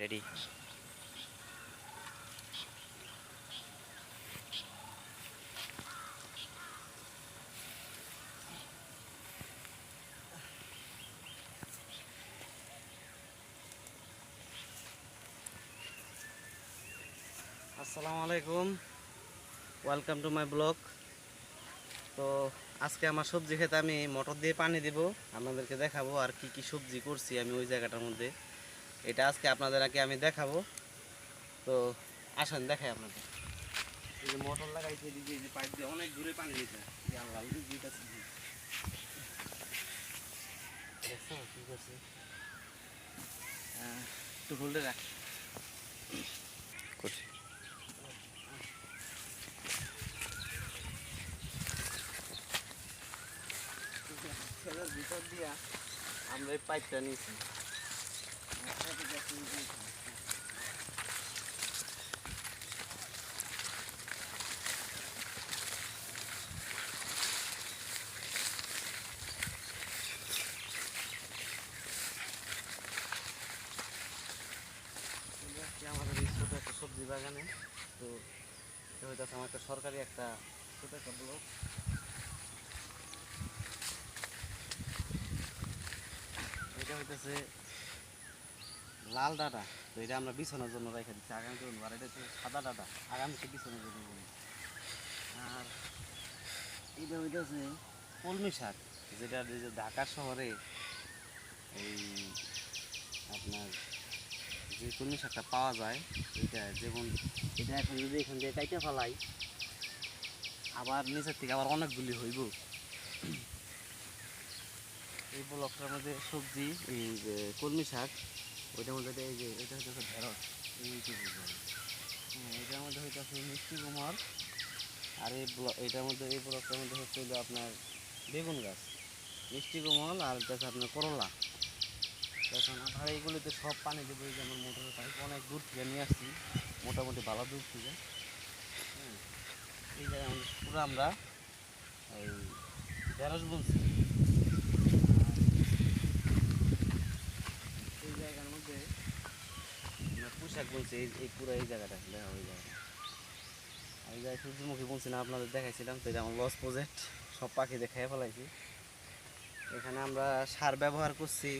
Ready আসসালামু আলাইকুম। Welcome to my blog তো আজকে আমার সবজি খেতে আমি মোটর দিয়ে পানি দিব। আপনাদেরকে দেখাবো আর কি কি সবজি করছি আমি ওই জায়গাটার মধ্যে। এটা আজকে আপনাদের আগে আমি দেখাবো। তো আসেন দেখাই আপনাদের। এই যে মোটর লাগাইছে এদিকে এই যে পাইপ দিয়ে অনেক দূরে পানি দিতে এই আল্লাহ এই যে দিতেছে। দেখছ কি করছে? আহ, একটু হোল্ডে রাখ। করছি। ভিতর দিয়া আমরা এই পাইপটা নিয়েছি। আমাদের এই একটা সবজি বাগানে, তো এটা আমার একটা সরকারি একটা ছোটো একটা ব্লক এটা হইতেছে লাল ডাটা, তো এটা আমরা বিছানোর জন্য রেখে দিচ্ছি। আগামীতে বলব আর এটা হচ্ছে সাদা ডাটা আগামীতে বিছানোর জন্য বলব আর এটা হইতেছে কলমি শাক, যেটা ঢাকা শহরে এই আপনার যে কলমি শাকটা পাওয়া যায়, এটা যেমন এটা এখন যদি এখান দিয়ে কাইটে ফেলাই, আবার নিচের থেকে আবার অনেকগুলি হইব। এই ব্লকটার মধ্যে সবজি, এই কলমি শাক ওইটার মধ্যে এই যে এটা হচ্ছে ঢেঁড়স এইটুকু হ্যাঁ এটার মধ্যে হইতেছে মিষ্টি কুমার আর এই ব্লক এটার মধ্যে, এই ব্লকটার মধ্যে হচ্ছে আপনার বেগুন গাছ, মিষ্টি কুমল আর হচ্ছে আপনার করলা। এখন আমরা এইগুলিতে সব পানি দেবো, এই যে আমার মোটরের পাইপ অনেক দূর থেকে নিয়ে আসছি, মোটামুটি ভালো দূর থেকে। হ্যাঁ এই জায়গায় পুরো আমরা এই ঢেঁড়স বুনছি এই জায়গার মধ্যে পোশাক বুনছি এই পুরো এই জায়গাটা দেখা ওই জায়গাটা। আমি যাই সূর্যমুখী বলছি না, আপনাদের দেখাইছিলাম, তো এটা আমার লস প্রজেক্ট সব পাখি দেখাই ফেলাইছি। এখানে আমরা সার ব্যবহার করছি,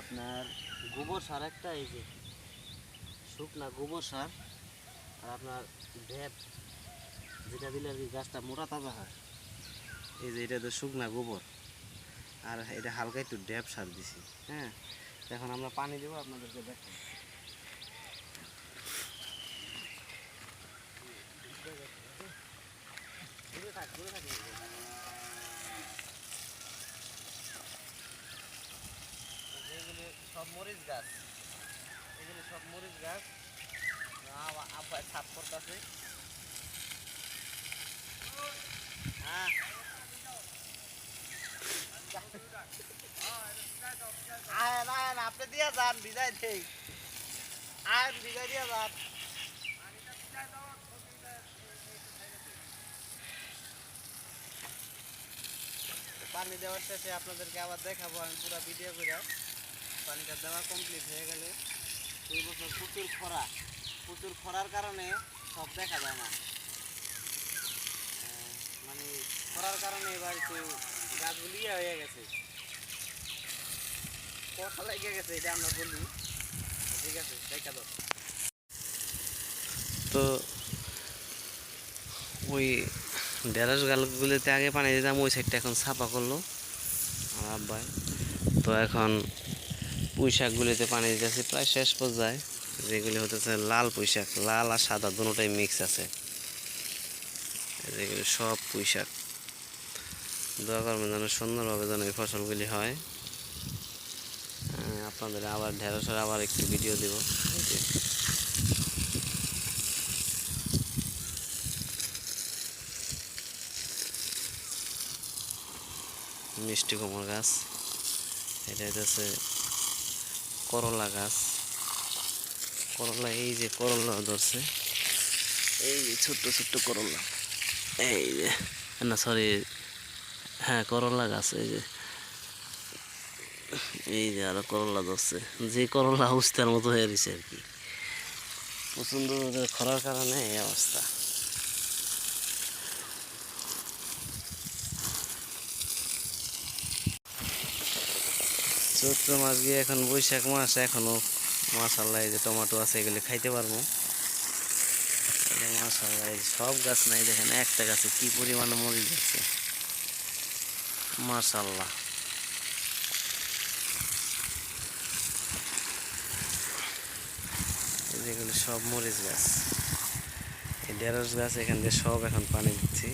আপনার গোবর সার একটা, এই যে শুকনা গোবর সার, আর আপনার ভেপ যেটা দিলে আর কি গাছটা মোটা তাজা হয়। এই যে এটা তো শুকনা গোবর, আর এটা হালকা একটু ড্যাপ সার দিছি হ্যাঁ। এখন আমরা পানি দেবো, আপনাদেরকে দেখেন থাক দূরে থাক গাছ। এগুলি সব মরিচ গাছ। আবা- আব্বা করতেছে। হ্যাঁ। আয়েন আপনি দিয়া যান, বিদায় দেই আয়েন বিদায় দিয়া যান। পানি দেওয়ার শেষে আপনাদেরকে আবার দেখাবো, আমি পুরো ভিডিও করে। পানিটা দেওয়া কমপ্লিট হয়ে গেলে এই বছর প্রচুর খরা। প্রচুর খরার কারণে সব দেখা যায় না। মানে খরার কারণে এবার একটু গাছগুলি ইয়ে হয়ে গেছে। কথা লেগে গেছে, এটা আমরা বলি। ঠিক আছে, দেখা দাও তো ওই ঢেঁড়স গালগুলিতে আগে পানি দিতাম, ওই সাইডটা এখন সাফা করল। আব্বাই, তো এখন পুঁই শাকগুলিতে পানি দিতেছে, প্রায় শেষ পর্যায়ে। যেগুলি হতেছে লাল পুঁই শাক, লাল আর সাদা দুটোটাই মিক্স আছে। যেগুলি সব পুঁই শাক। দোয়া করবেন যেন সুন্দরভাবে যেন এই ফসলগুলি হয়। আপনাদের আবার ঢেঁড়সের আবার একটু ভিডিও দিব। মিষ্টি কুমড় গাছ। এটা হচ্ছে করলা গাছ। করলা, এই যে করলা ধরছে। এই যে ছোট্ট ছোট্ট করলা। এই যে, না সরি হ্যাঁ করলা গাছ, এই যে। এই যে আরও করলা ধরছে। যে করলা অবস্থার মতো হয়ে রয়েছে আর কি। প্রচণ্ড খরার কারণে এই অবস্থা। চৈত্র মাস গিয়ে এখন বৈশাখ মাস, এখনও মাসাল্লাহ এই যে টমাটো আছে, এগুলি খাইতে পারব। মাসাল্লাহ এই সব গাছ নাই, দেখেন একটা গাছে কি পরিমাণে মরিচ আছে। মাশাল্লাহ। যেগুলো সব মরিচ গাছ। এই ঢেঁড়স গাছ, এখান দিয়ে সব এখন পানি দিচ্ছি।